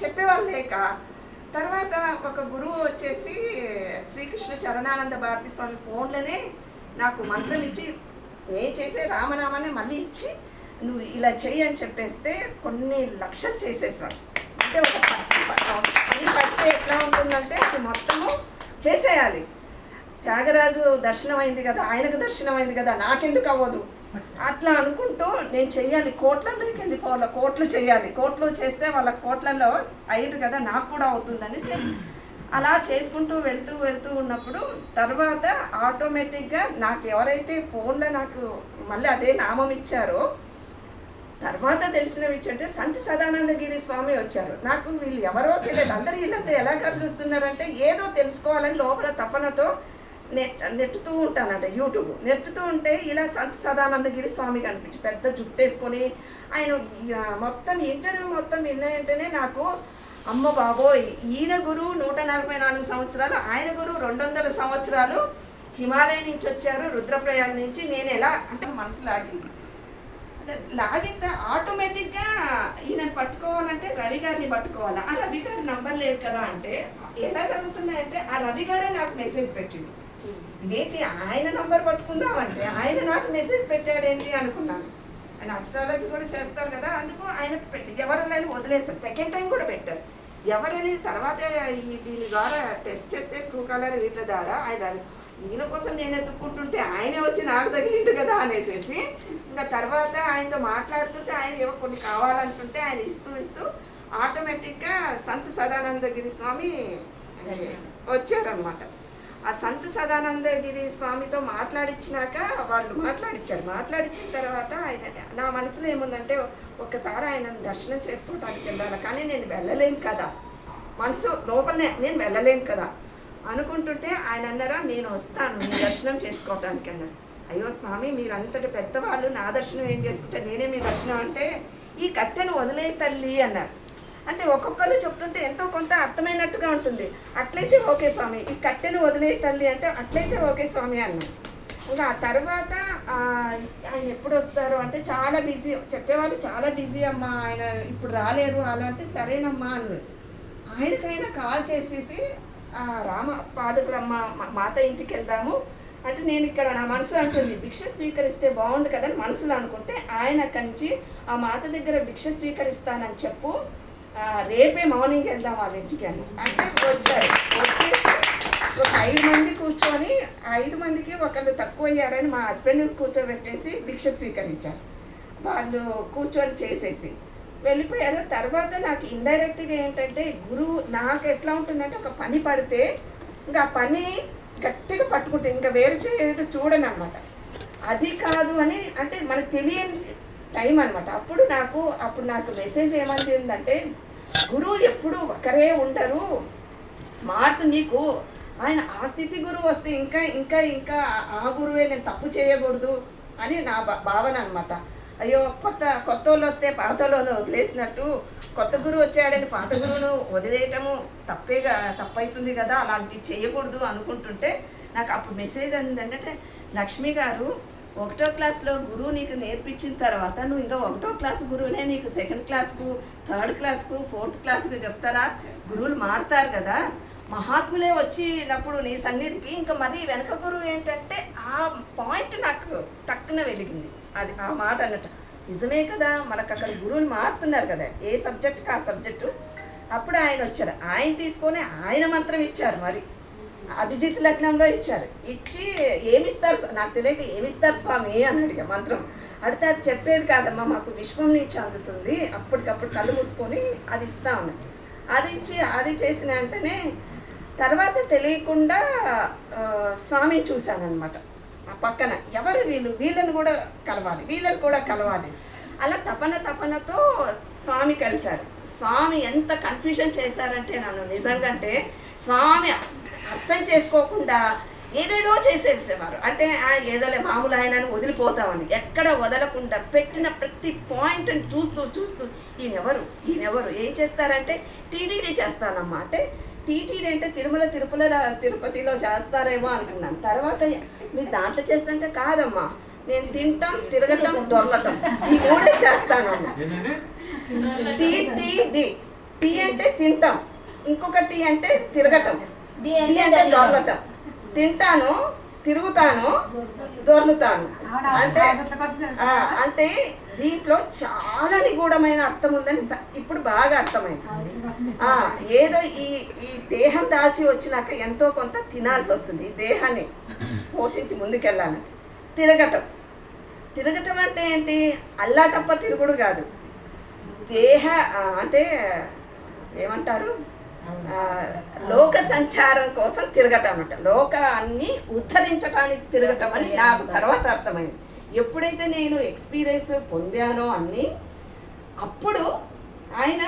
చెప్పేవాళ్ళు లేక తర్వాత ఒక గురువు వచ్చేసి శ్రీకృష్ణ చరణానంద భారతి స్వామి ఫోన్లోనే నాకు మంత్రం ఇచ్చి నేను చేసే రామనామాన్ని మళ్ళీ ఇచ్చి నువ్వు ఇలా చెయ్యి అని చెప్పేస్తే కొన్ని లక్షలు చేసేసాను అంటే ఒక పని పడితే ఎట్లా ఉంటుందంటే అది మొత్తము చేసేయాలి. త్యాగరాజు దర్శనం అయింది కదా ఆయనకు దర్శనం అయింది కదా నాకెందుకు అవ్వదు? అట్లా అనుకుంటూ నేను చెయ్యాలి. కోట్లలోకి వెళ్ళిపోవాలి కోట్లు చేయాలి కోట్లు చేస్తే వాళ్ళ కోట్లలో అయ్యారు కదా నాకు కూడా అవుతుందని అలా చేసుకుంటూ వెళ్తూ వెళ్తూ ఉన్నప్పుడు తర్వాత ఆటోమేటిక్గా నాకు ఎవరైతే ఫోన్లో నాకు మళ్ళీ అదే నామం ఇచ్చారో తర్వాత తెలిసిన విషయంటే సంత సంతి సదానందగిరి స్వామి వచ్చారు. నాకు వీళ్ళు ఎవరో తెలియదు. అందరూ వీళ్ళంతా ఎలా కలుస్తున్నారంటే ఏదో తెలుసుకోవాలని లోపల తపనతో నెట్ నెట్టుతూ ఉంటానంట యూట్యూబ్. నెట్టుతూ ఉంటే ఇలా సంత సదానందగిరి స్వామి కనిపించి పెద్ద జుట్టు వేసుకొని ఆయన మొత్తం ఇంటర్వ్యూ మొత్తం విన్నాయంటేనే నాకు అమ్మ బాబోయ్ ఈయన గురువు నూట నలభై నాలుగు సంవత్సరాలు ఆయన గురువు రెండు వందల సంవత్సరాలు హిమాలయం నుంచి వచ్చారు రుద్రప్రయాగ నుంచి. నేను ఎలా అంటే మనసు లాగింది. లాగిన ఆటోమేటిక్గా ఈయన పట్టుకోవాలంటే రవి గారిని పట్టుకోవాలి? ఆ రవి గారి నంబర్ లేదు కదా అంటే ఎలా జరుగుతున్నాయంటే ఆ రవి గారే నాకు మెసేజ్ పెట్టింది. ఇదేంటి? ఆయన నంబర్ పట్టుకుందామంటే ఆయన నాకు మెసేజ్ పెట్టాడేంటి అనుకున్నాను. ఆయన అస్ట్రాలజీ కూడా చేస్తారు కదా అందుకు ఆయన పెట్టి ఎవరు లేని వదిలేశారు. సెకండ్ టైం కూడా పెట్టారు. ఎవరని తర్వాత ఈ దీని ద్వారా టెస్ట్ చేస్తే ట్రూ కలర్ వీటి ద్వారా ఆయన ఈయన కోసం నేను ఎత్తుక్కుంటుంటే ఆయనే వచ్చి నాకు తగిలిండు కదా అనేసేసి ఇంకా తర్వాత ఆయనతో మాట్లాడుతుంటే ఆయన ఏవో కొన్ని కావాలంటుంటే ఆయన ఇస్తూ ఇస్తూ ఆటోమేటిక్గా సంత సదానందగిరి స్వామి వచ్చారనమాట ఆ సంత సదానందగిరి స్వామితో మాట్లాడించినాక వాళ్ళు మాట్లాడించారు మాట్లాడించిన తర్వాత ఆయన నా మనసులో ఏముందంటే ఒక్కసారి ఆయనను దర్శనం చేసుకోవటానికి వెళ్ళాలి. కానీ నేను వెళ్ళలేను కదా. మనసు లోపలనే నేను వెళ్ళలేను కదా అనుకుంటుంటే ఆయన అన్నారా నేను వస్తాను మీ దర్శనం చేసుకోవటానికి అన్నారు. అయ్యో స్వామి మీరంతటి పెద్దవాళ్ళు నా దర్శనం ఏం చేసుకుంటే నేనే మీ దర్శనం అంటే ఈ కట్టెను వదిలే తల్లి అన్నారు. అంటే ఒక్కొక్కరు చెప్తుంటే ఎంతో కొంత అర్థమైనట్టుగా ఉంటుంది. అట్లయితే ఓకే స్వామి ఈ కట్టెను వదిలే తల్లి అంటే అట్లయితే ఓకే స్వామి అన్నారు ఇంకా ఆ తర్వాత ఆయన ఎప్పుడు వస్తారు అంటే చాలా బిజీ చెప్పేవాళ్ళు చాలా బిజీ అమ్మా ఆయన ఇప్పుడు రాలేరు అలా అంటే సరేనమ్మా అన్నారు. ఆయనకైనా కాల్ చేసేసి రామ పాదకులమ్మ మా- మాత ఇంటికి వెళ్దాము. అంటే నేను ఇక్కడ నా మనసు అంటుంది భిక్ష స్వీకరిస్తే బాగుండు కదని మనసులో అనుకుంటే ఆయన అక్కడి నుంచి ఆ మాత దగ్గర భిక్ష స్వీకరిస్తానని చెప్పు రేపే మార్నింగ్ వెళ్దాం వాళ్ళ ఇంటికి అని అంటే వచ్చారు. వచ్చేసి ఒక ఐదు మంది కూర్చొని ఐదు మందికి ఒకళ్ళు తక్కువ అయ్యారని మా హస్బెండ్ని కూర్చోబెట్టేసి భిక్ష స్వీకరించారు. వాళ్ళు కూర్చొని చేసేసి వెళ్ళిపోయారు. తర్వాత నాకు ఇండైరెక్ట్గా ఏంటంటే గురువు నాకు ఎట్లా ఉంటుందంటే ఒక పని పడితే ఇంకా ఆ పని గట్టిగా పట్టుకుంటే ఇంకా వేరు చేయడం చూడను అనమాట అది కాదు అని అంటే మనకు తెలియని టైం అనమాట అప్పుడు నాకు అప్పుడు నాకు మెసేజ్ ఏమంటుందంటే గురువు ఎప్పుడు ఒకరే ఉండరు. మార్పు నీకు ఆయన ఆ స్థితి గురువు వస్తే ఇంకా ఇంకా ఇంకా ఆ గురువే నేను తప్పు చేయకూడదు అని నా భా- భావన అనమాట అయ్యో కొత్త కొత్త వాళ్ళు వస్తే పాత వాళ్ళను వదిలేసినట్టు కొత్త గురువు వచ్చాడని పాత గురువును వదిలేయటము తప్పేగా తప్పవుతుంది కదా అలాంటివి చేయకూడదు అనుకుంటుంటే నాకు అప్పుడు మెసేజ్ అందిందంటే లక్ష్మి గారు ఒకటో క్లాస్లో గురువు నీకు నేర్పించిన తర్వాత నువ్వు ఇంకా ఒకటో క్లాస్ గురువునే నీకు సెకండ్ క్లాస్కు థర్డ్ క్లాస్కు ఫోర్త్ క్లాస్కు చెప్తారా? గురువులు మారుతారు కదా. మహాత్ములే వచ్చినప్పుడు నీ సన్నిధికి ఇంకా మరీ వెనక గురువు ఏంటంటే ఆ పాయింట్ నాకు టక్కున వెలిగింది. అది ఆ మాట అన్నట్టు. నిజమే కదా మనకు అక్కడ గురువులు మారుతున్నారు కదా. ఏ సబ్జెక్ట్కి ఆ సబ్జెక్టు అప్పుడు ఆయన వచ్చారు. ఆయన తీసుకొని ఆయన మంత్రం ఇచ్చారు మరి. అభిజిత్ లగ్నంలో ఇచ్చారు. ఇచ్చి ఏమిస్తారు ఇస్తారు నాకు తెలియక ఏమిస్తారు స్వామి అని అడిగా మంత్రం. అడితే అది చెప్పేది కాదమ్మా మాకు విశ్వం నుంచి అందుతుంది. అప్పటికప్పుడు కళ్ళు మూసుకొని అది ఇస్తా ఉన్నాయి అది ఇచ్చి అది చేసిన వెంటనే తర్వాత తెలియకుండా స్వామిని చూశానమాట ఆ పక్కన ఎవరు వీళ్ళు? వీళ్ళని కూడా కలవాలి. వీళ్ళని కూడా కలవాలి. అలా తపన తపనతో స్వామి కలిశారు. స్వామి ఎంత కన్ఫ్యూజన్ చేశారంటే నన్ను నిజంగా అంటే స్వామి అర్థం చేసుకోకుండా ఏదేదో చేసేసేవారు. అంటే ఆ ఏదోలే మామూలు ఆయనను వదిలిపోతామని. ఎక్కడ వదలకుండా పెట్టిన ప్రతి పాయింట్ని చూస్తూ చూస్తూ ఈయనెవరు? ఈయనెవరు? ఏం చేస్తారంటే టీటీడీ చేస్తానమ్మా. అంటే టీటీడీ అంటే తిరుమల తిరుపల తిరుపతిలో చేస్తారేమో అనుకున్నాను తర్వాత మీరు దాంట్లో చేస్తుంటే కాదమ్మా. నేను తింటాం తిరగటం దొరలటం. ఈ మూడే చేస్తానమ్మా. ఏంటండి? టీటీడీ. టీ అంటే తింటాం. ఇంకొక టీ అంటే తిరగటం. టీ అంటే దొరలటం. తింటాను తిరుగుతాను దొర్లుతాను. అవునా? అంటే? అంటే దీంట్లో చాలా నిగూఢమైన అర్థం ఉందని ఇప్పుడు బాగా అర్థమైంది. ఆ, ఏదో ఈ ఈ దేహం దాల్చి వచ్చినాక ఎంతో కొంత తినాల్సి వస్తుంది ఈ దేహాన్ని. పోషించి ముందుకెళ్ళాలి. తిరగటం. తిరగటం అంటే ఏంటి? అల్లాటప్ప తిరుగుడు కాదు. దేహ అంటే ఏమంటారు? లోక సంచారం కోసం తిరగటం అనమాట లోకాన్ని ఉద్ధరించడానికి తిరగటం అని నాకు తర్వాత అర్థమైంది. ఎప్పుడైతే నేను ఎక్స్పీరియన్స్ పొందానో అన్ని అప్పుడు ఆయన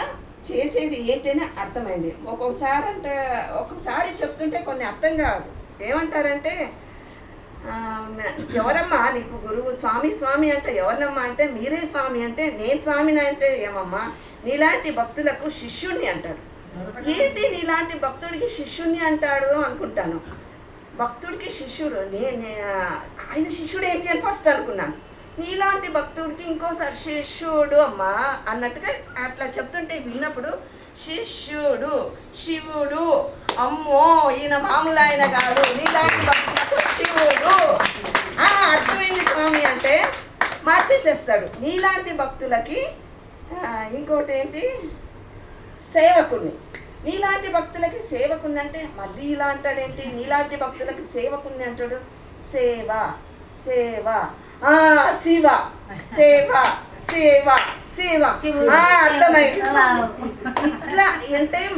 చేసేది ఏంటని అర్థమైంది. ఒక్కొక్కసారి అంటే ఒక్కొక్కసారి చెప్తుంటే కొన్ని అర్థం కాదు. ఏమంటారంటే ఎవరమ్మా నీకు గురువు స్వామి స్వామి అంటే ఎవరినమ్మా అంటే మీరే స్వామి అంటే నేను స్వామిని అంటే ఏమమ్మా? నీలాంటి భక్తులకు శిష్యుణ్ణి అంటాడు ఏంటి నీలాంటి భక్తుడికి శిష్యుణ్ణి అంటాడు అనుకుంటాను. భక్తుడికి శిష్యుడు నేను ఆయన శిష్యుడు ఏంటి అని ఫస్ట్ అనుకున్నాను. నీలాంటి భక్తుడికి ఇంకోసారి శిష్యుడు అమ్మా అన్నట్టుగా అట్లా చెప్తుంటే విన్నప్పుడు శిష్యుడు శివుడు అమ్మో ఈయన మామూలు ఆయన కాదు నీలాంటి భక్తులకు శివుడు. అర్థమైంది స్వామి అంటే మార్చేసేస్తాడు. నీలాంటి భక్తులకి ఇంకోటి ఏంటి? సేవకుణ్ణి. నీలాంటి భక్తులకి సేవకుణ్ణి అంటే మళ్ళీ ఇలా అంటాడేంటి? నీలాంటి భక్తులకి సేవకుణ్ణి అంటాడు? సేవ సేవ. శివ. సేవ సేవ సేవ. అర్థమైంది. ఇట్లా అంటే